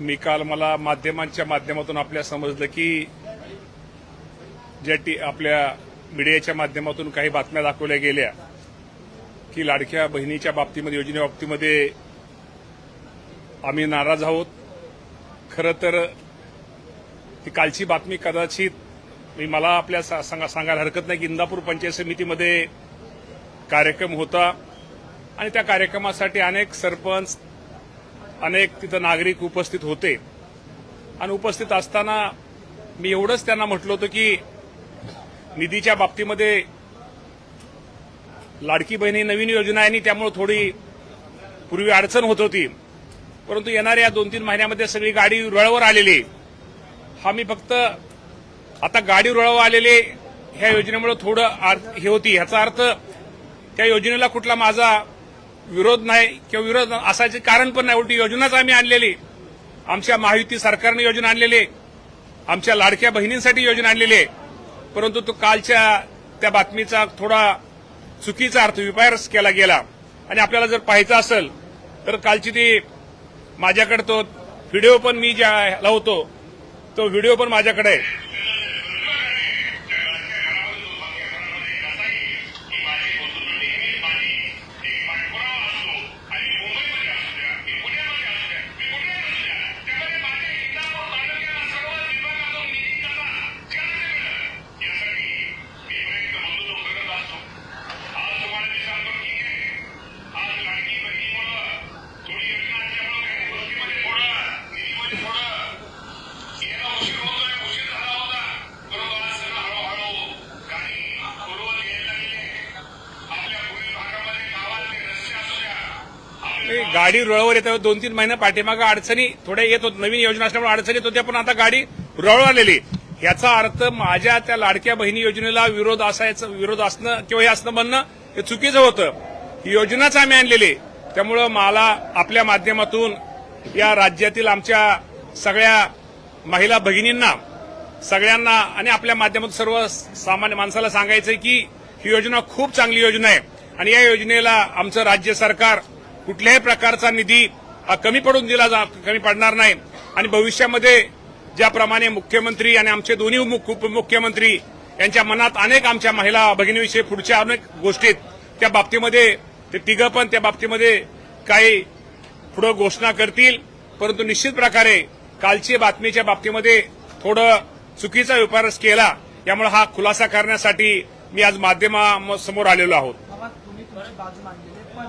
मी काल मला माध्यमांच्या माध्यमातून आपल्या समजलं की ज्या टी आपल्या मीडियाच्या माध्यमातून काही बातम्या दाखवल्या गेल्या की लाडक्या बहिणीच्या बाबतीमध्ये योजनेबाबतीमध्ये आम्ही नाराज आहोत. खरं तर ती कालची बातमी कदाचित मी मला आपल्या सा- सांगा सांगायला हरकत नाही की इंदापूर पंचायत समितीमध्ये कार्यक्रम होता. आणि त्या कार्यक्रमासाठी अनेक सरपंच अनेक तिथं नागरिक उपस्थित होते. आणि उपस्थित असताना मी एवढंच त्यांना म्हटलं होतं की निधीच्या बाबतीमध्ये लाडकी बहिणी नवीन योजना आहे आणि त्यामुळे थोडी पूर्वी अडचण होत होती. परंतु येणाऱ्या दोन तीन महिन्यामध्ये सगळी गाडी रुळावर आलेली. हा मी फक्त आता गाडी रुळावर आलेले ह्या योजनेमुळे थोडं हे होती. ह्याचा अर्थ त्या योजनेला कुठला माझा विरोध नाही किंवा विरोध असायचे कारण पण नाही. उलटी योजनाच आम्ही आणलेली. आमच्या महायुती सरकारने योजना आणलेली. आमच्या लाडक्या बहिणींसाठी योजना आणलेली. आहे परंतु तो कालच्या त्या बातमीचा थोडा चुकीचा अर्थ विपायरस केला गेला. आणि आपल्याला जर पाहायचं असेल तर कालची ती माझ्याकडे तो व्हिडिओ पण मी ज्या लावतो तो व्हिडिओ पण माझ्याकडे आहे. गाडी रुळावर येत दोन तीन महिने पाठीमागं अडचणी थोड्या येत होत नवीन योजना असल्यामुळे अडचणी येत होत्या पण आता गाडी रुळावर आलेली. ह्याचा अर्थ माझ्या त्या लाडक्या बहिणी योजनेला विरोध असायचं विरोध असणं किंवा हे असणं म्हणणं हे चुकीचं होतं. ही योजनाच आम्ही आणलेली. त्यामुळं मला आपल्या माध्यमातून या राज्यातील आमच्या सगळ्या महिला भगिनींना सगळ्यांना आणि आपल्या माध्यमातून सर्व सामान्य माणसाला सांगायचंय की ही योजना खूप चांगली योजना आहे. आणि या योजनेला आमचं राज्य सरकार कुठल्याही प्रकारचा निधी हा कमी पडून दिला जा कमी पडणार नाही. आणि भविष्यामध्ये ज्याप्रमाणे मुख्यमंत्री आणि आमचे दोन्ही उपमुख्यमंत्री यांच्या मनात अनेक आमच्या महिला भगिनीविषयी पुढच्या अनेक गोष्टी आहेत. त्या बाबतीमध्ये ते तिघं पण त्या बाबतीमध्ये काही पुढं घोषणा करतील. परंतु निश्चित प्रकारे कालची बातमीच्या बाबतीमध्ये थोडं चुकीचा विपारस केला यामुळे हा खुलासा करण्यासाठी मी आज माध्यमासमोर आलेलो आहोत बाबा तुम्ही तुमची बाजू मांडलेली आहे, पण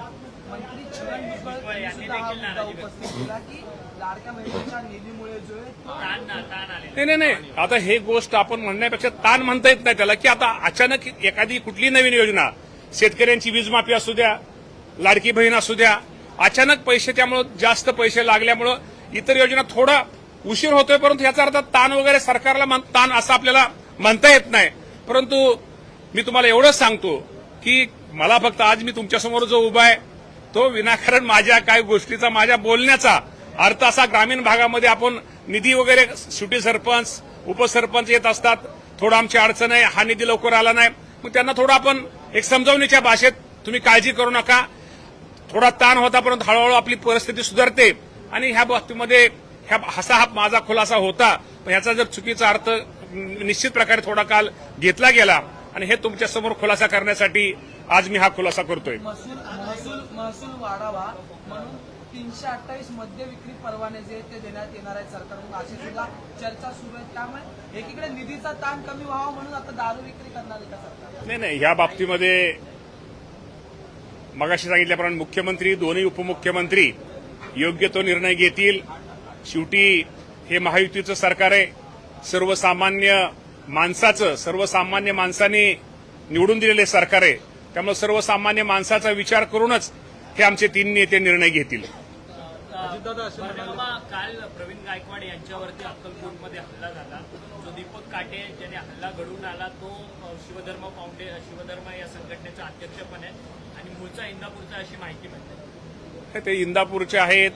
मंत्री छगन भुजबळ यांनी हा मुद्दा उपस्थित केला की लाडक्या बहिणीच्या निधीमुळे जो आहे तो नाही नाही नाही. आता हे गोष्ट आपण म्हणण्यापेक्षा ताण म्हणता येत नाही त्याला. की आता अचानक एखादी कुठली नवीन योजना शेतकऱ्यांची वीजमाफी असू द्या लाडकी बहीण असू द्या अचानक पैसे त्यामुळं जास्त पैसे लागल्यामुळं इतर योजना थोडा उशीर होतोय परंतु याचा अर्थ ताण वगैरे सरकारला ताण असं आपल्याला म्हणता येत नाही. परंतु मी तुम्हाला एवढंच सांगतो की मला फक्त आज मी तुमच्यासमोर जो उभा आहे तो विनाकारण माझ्या काही गोष्टीचा माझ्या बोलण्याचा अर्थ असा ग्रामीण भागामध्ये आपण निधी वगैरे सुटी सरपंच उपसरपंच येत असतात. थोडं आमची अडचण आहे हा निधी लवकर आला नाही. मग त्यांना थोडं आपण एक समजावणीच्या भाषेत तुम्ही काळजी करू नका. थोडा ताण होता परंतु हळूहळू आपली परिस्थिती सुधारते. आणि ह्या बाबतीमध्ये ह्या असा हा माझा खुलासा होता. पण ह्याचा जर चुकीचा अर्थ निश्चित प्रकारे थोडा काल घेतला गेला. आणि हे तुमच्यासमोर खुलासा करण्यासाठी आज मी हा खुलासा करतोय. महसूल महसूल वाढावा म्हणून तीनशे अठ्ठावीस मद्य विक्री परवाने जे ते देण्यात येणार आहेत सरकारकडून अशी सुद्धा चर्चा सुरू आहे. त्यामुळे एकीकडे निधीचा ताण कमी व्हावा म्हणून आता दारू विक्री करणार आहे का सरकार? नाही नाही ह्या बाबतीमध्ये मगाशी सांगितल्याप्रमाणे मुख्यमंत्री दोन्ही उपमुख्यमंत्री योग्य तो निर्णय घेतील. शेवटी हे महायुतीचं सरकार आहे. सर्वसामान्य माणसाचं सर्वसामान्य माणसाने निवडून दिलेले सरकार आहे. त्यामुळे सर्वसामान्य माणसाचा विचार करूनच हे आमचे तीन नेते निर्णय घेतील. काल प्रवीण गायकवाड यांच्यावरती अक्कलकोटमध्ये हल्ला झाला. जो दीपक काटे ज्याने हल्ला घडवून आला तो शिवधर्म फाउंडे शिवधर्म या संघटनेचा अध्यक्ष पण आहे आणि मूळचा इंदापूरचा अशी माहिती मिळते. ते इंदापूरचे आहेत.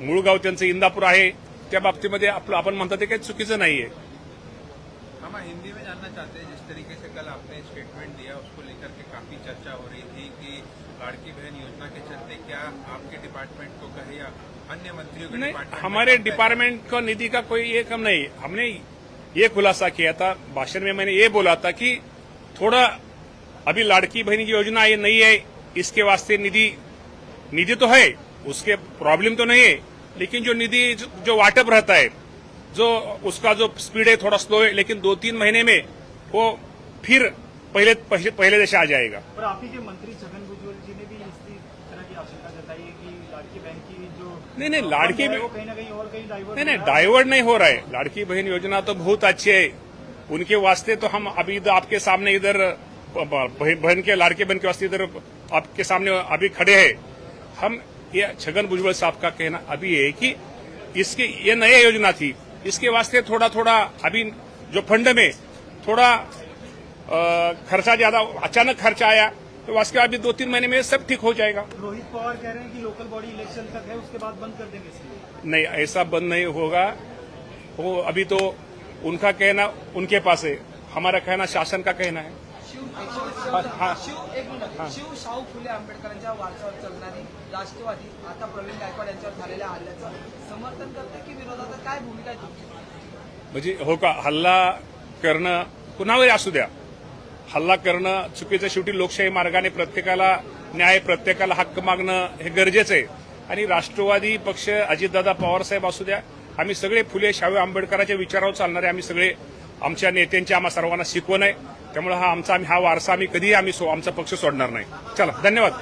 मूळ गाव त्यांचं इंदापूर आहे. त्या बाबतीमध्ये आपलं आपण म्हणतो ते काही चुकीचं नाहीये. हम हिंदी में जानना चाहते हैं जिस तरीके से कल आपने स्टेटमेंट दिया उसको लेकर के काफ़ी चर्चा हो रही थी कि लाड़की बहन योजना के चलते क्या आपके डिपार्टमेंट को कहे या अन्य मंत्रियों के नहीं डिपार्टमेंट हमारे डिपार्टमेंट का निधि का कोई ये कम नहीं हमने ये खुलासा किया था भाषण में मैंने ये बोला था कि थोड़ा अभी लाड़की बहन की योजना ये नहीं है इसके वास्ते निधि निधि तो है उसके प्रॉब्लम तो नहीं है लेकिन जो निधि जो वाटअप रहता है जो उसका जो स्पीड है थोड़ा स्लो है लेकिन दो तीन महीने में वो फिर पहले पहले, पहले जैसे आ जाएगा। पर आप ही के मंत्री छगन भुजबल जी ने भी इस तरह की आशंका जताई है कि लाड़की बहन की जो नहीं, नहीं, लाड़की बहन- कहीं ना कहीं और कहीं डाइवर्ट नहीं नहीं डाइवर्ट नहीं हो रहा है। लाड़की बहन योजना तो बहुत अच्छी है। उनके वास्ते तो हम अभी आपके सामने इधर बहन के लाड़के बहन के वास्ते इधर आपके सामने अभी खड़े हैं। हम ये छगन भुजबल साहब का कहना अभी है कि इसकी ये नई योजना थी। इसके वास्ते थोड़ा थोड़ा अभी जो फंड में थोड़ा खर्चा ज़्यादा अचानक खर्चा आया तो वास्तव अभी दो तीन महीने में सब ठीक हो जाएगा। रोहित पवार कह रहे हैं कि लोकल बॉडी इलेक्शन तक है उसके बाद बंद कर देंगे नहीं ऐसा बंद नहीं होगा। वो अभी तो उनका कहना उनके पास है। हमारा कहना शासन का कहना है। शिव एक मिनिट शिव शाहू फुले आंबेडकरांच्या वारसावर चालणारी राष्ट्रवादी आता प्रवीण गायकवाड यांच्यावर झालेल्या हल्ल्याचं समर्थन करते की विरोधात? काय भूमिका आहे तुमची? म्हणजे हो का हल्ला करणं कुणावरही असू द्या. हल्ला करणं चुकीचं शेवटी लोकशाही मार्गाने प्रत्येकाला न्याय प्रत्येकाला हक्क मागणं हे गरजेचं आहे. आणि राष्ट्रवादी पक्ष अजितदादा पवारसाहेब असू द्या आम्ही सगळे फुले शाहू आंबेडकरांच्या विचारावर चालणारे आम्ही सगळे आमच्या नेत्यांची आम्हा सर्वांना शिकवण आहे. त्यामुळे हा आमचा आम्ही हा वारसा आम्ही कधीही आम्ही सो- आमचा पक्ष सोडणार नाही. चला धन्यवाद.